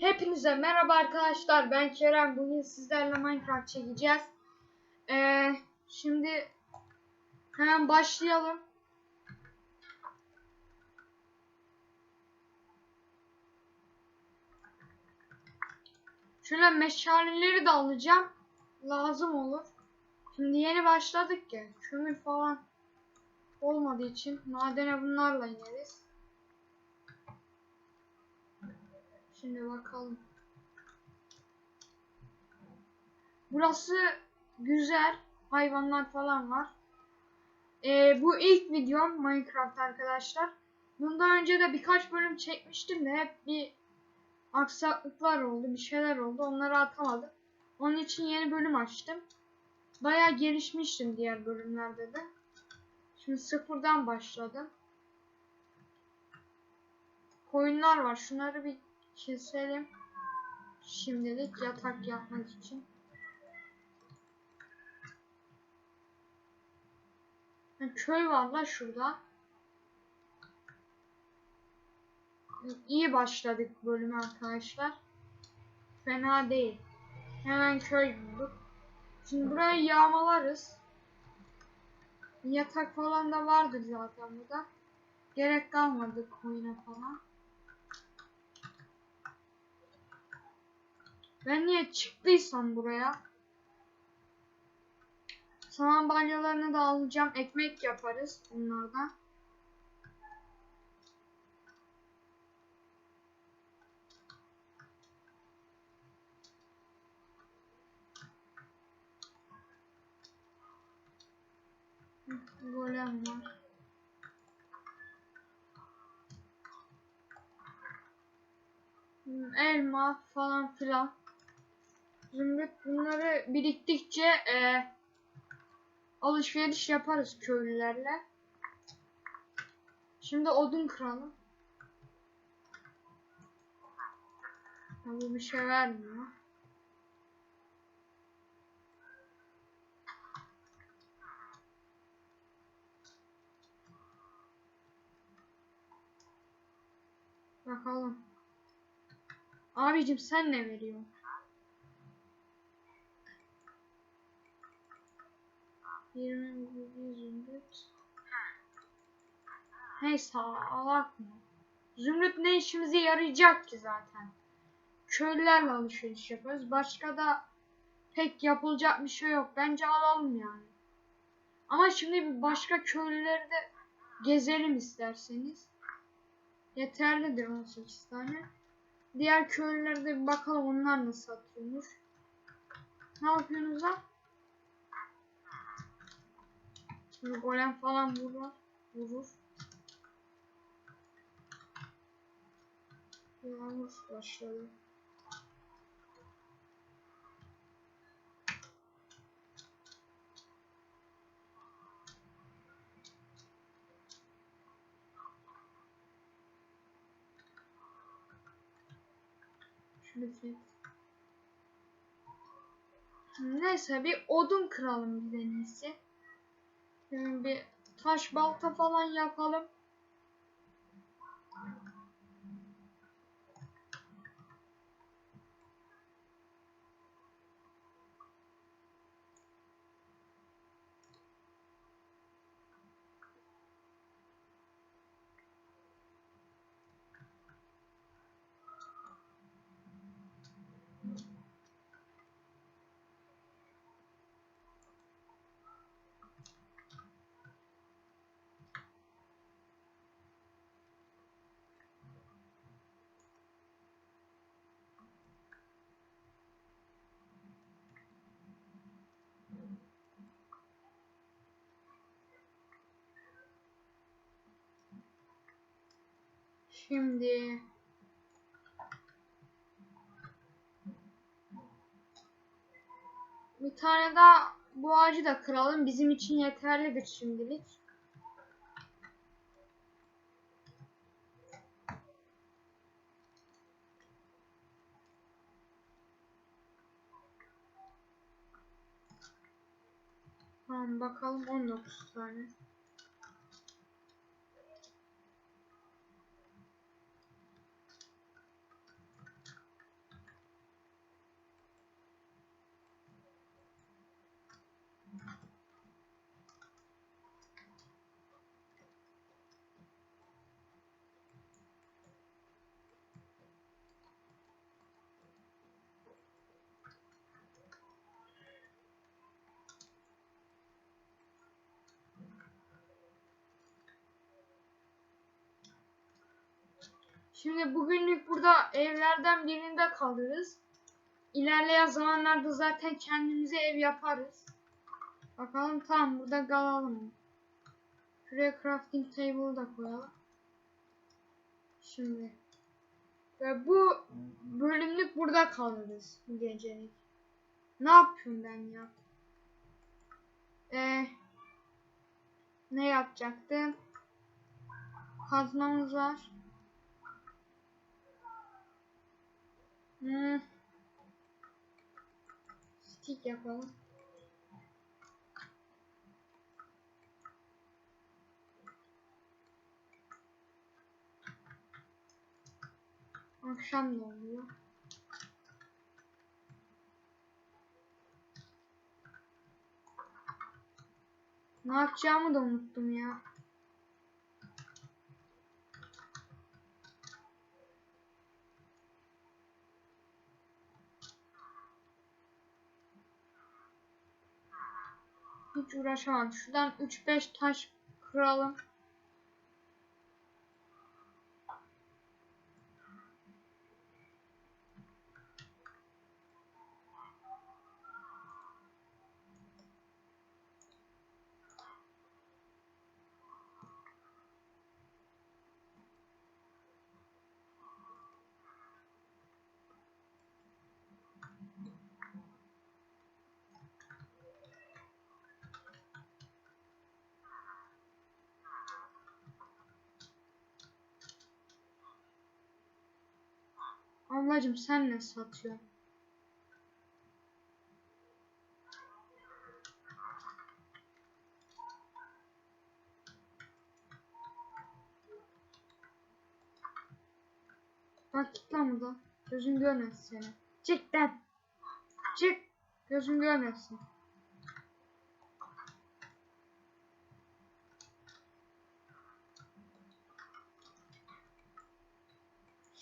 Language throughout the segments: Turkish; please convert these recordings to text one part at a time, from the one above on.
Hepinize merhaba arkadaşlar. Ben Kerem. Bugün sizlerle Minecraft çekeceğiz. Ee, şimdi hemen başlayalım. Şöyle meşaleleri de alacağım. Lazım olur. Şimdi yeni başladık ya. Kömür falan olmadığı için madene bunlarla ineriz. Şimdi bakalım. Burası güzel. Hayvanlar falan var. Ee, bu ilk videom Minecraft arkadaşlar. Bundan önce de birkaç bölüm çekmiştim de hep bir aksaklıklar oldu, bir şeyler oldu. Onları atamadım. Onun için yeni bölüm açtım. Bayağı gelişmiştim diğer bölümlerde de. Şimdi sıfırdan başladım. Koyunlar var. Şunları bir keselim. Şimdilik yatak yapmak için. Ha, köy var la şurada. İyi başladık bölüme arkadaşlar. Fena değil. Hemen köy bulduk. Şimdi burayı yağmalarız. Yatak falan da vardır zaten burada. Gerek kalmadı koyuna falan. Ben niye çıktıysam buraya? Saman balyalarını da alacağım. Ekmek yaparız bunlardan. Golem var. Hı, Elma falan filan. Zümrüt bunları biriktikçe e, alışveriş yaparız köylülerle. Şimdi odun kıralım. Bu bir şey vermiyor. Bakalım. Abicim sen ne veriyorsun? Yirmi zümrüt. Hey salak mı? Zümrüt ne işimize yarayacak ki zaten? Köylülerle alışveriş yaparız. Başka da pek yapılacak bir şey yok. Bence alalım yani. Ama şimdi bir başka köylüleri de gezelim isterseniz. Yeterlidir 18 tane. Diğer köylülere de bir bakalım onlar nasıl satıyormuş. Ne yapıyorsunuz lan? Şimdi golem falan vurur. Vurur. Yağmur başladı. Şunu bir Neyse bir odun kıralım biz en iyisi. Şimdi bir taş balta falan yapalım. Şimdi bir tane daha bu ağacı da kıralım. Bizim için yeterlidir şimdilik. Tamam bakalım 19 tane. Şimdi bugünlük burada evlerden birinde kalırız. İlerleyen zamanlarda zaten kendimize ev yaparız. Bakalım tamam burada kalalım. Şuraya crafting table da koyalım. Şimdi. Ve bu bölümlük burada kalırız bu gecelik. Ne yapıyorum ben ya? Ee, ne yapacaktım? Kazmamız var. Hmm. Stick yapalım. Akşam da oluyor. Ne yapacağımı da unuttum ya. Hiç uğraşamam. Şuradan 3-5 taş kıralım. Ablacım sen ne satıyorsun? Bak git lan buradan. Gözün görmesin seni. Çık lan. Çık. Gözün görmesin.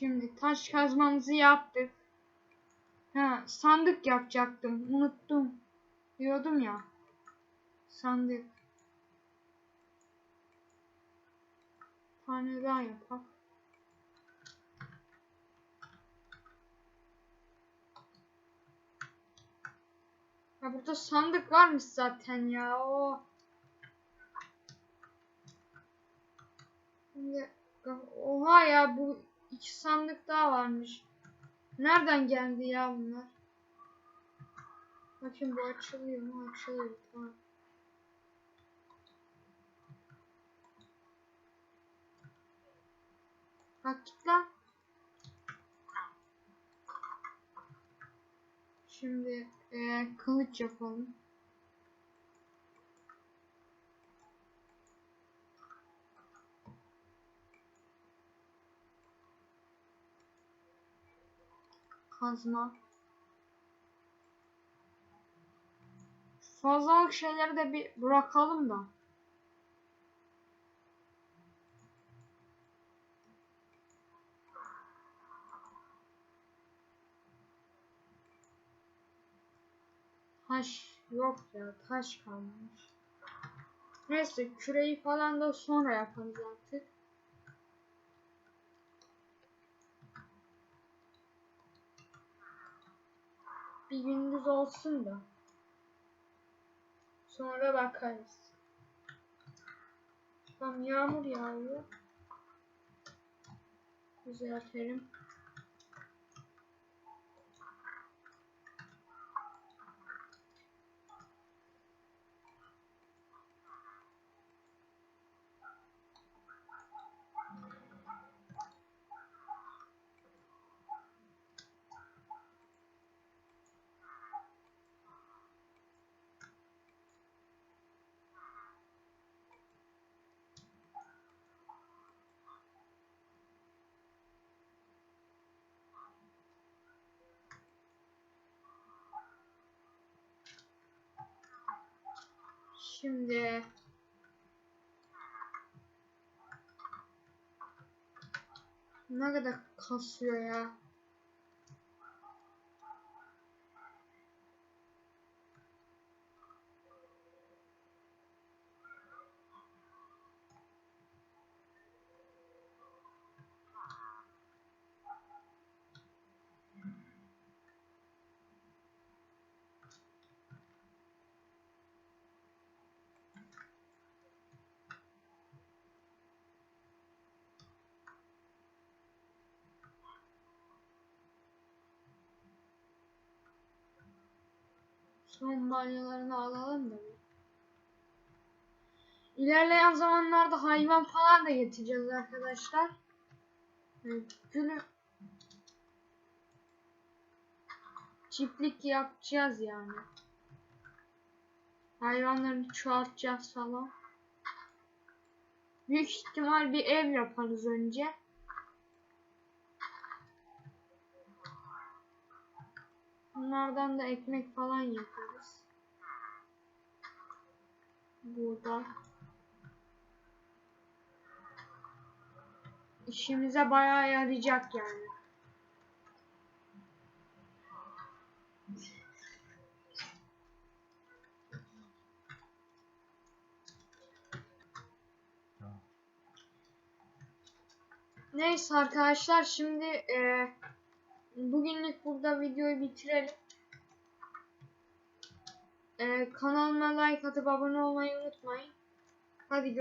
Şimdi taş kazmamızı yaptık. Ha, sandık yapacaktım. Unuttum. Diyordum ya. Sandık. Tane daha yapak. Ha burada sandık varmış zaten ya. O. Şimdi oha ya bu iki sandık daha varmış. Nereden geldi ya bunlar? Bakın bu açılıyor mu? Açılıyor. Tamam. Bak git lan. Şimdi e, kılıç yapalım. Kazma. Fazlalık şeyleri de bir bırakalım da. Taş yok ya taş kalmış. Neyse küreyi falan da sonra yaparız artık. Bir gündüz olsun da. Sonra bakarız. Tam yağmur yağıyor. Düzeltelim. Şimdi ne kadar kasıyor ya. Son balyalarını alalım da. İlerleyen zamanlarda hayvan falan da getireceğiz arkadaşlar. Günü çiftlik yapacağız yani. Hayvanları çoğaltacağız falan. Büyük ihtimal bir ev yaparız önce. Bunlardan da ekmek falan yaparız. Burada. İşimize bayağı yarayacak yani. Neyse arkadaşlar şimdi e, bugünlük burada videoyu bitirelim. E, kanalıma like atıp abone olmayı unutmayın. Hadi görüşürüz.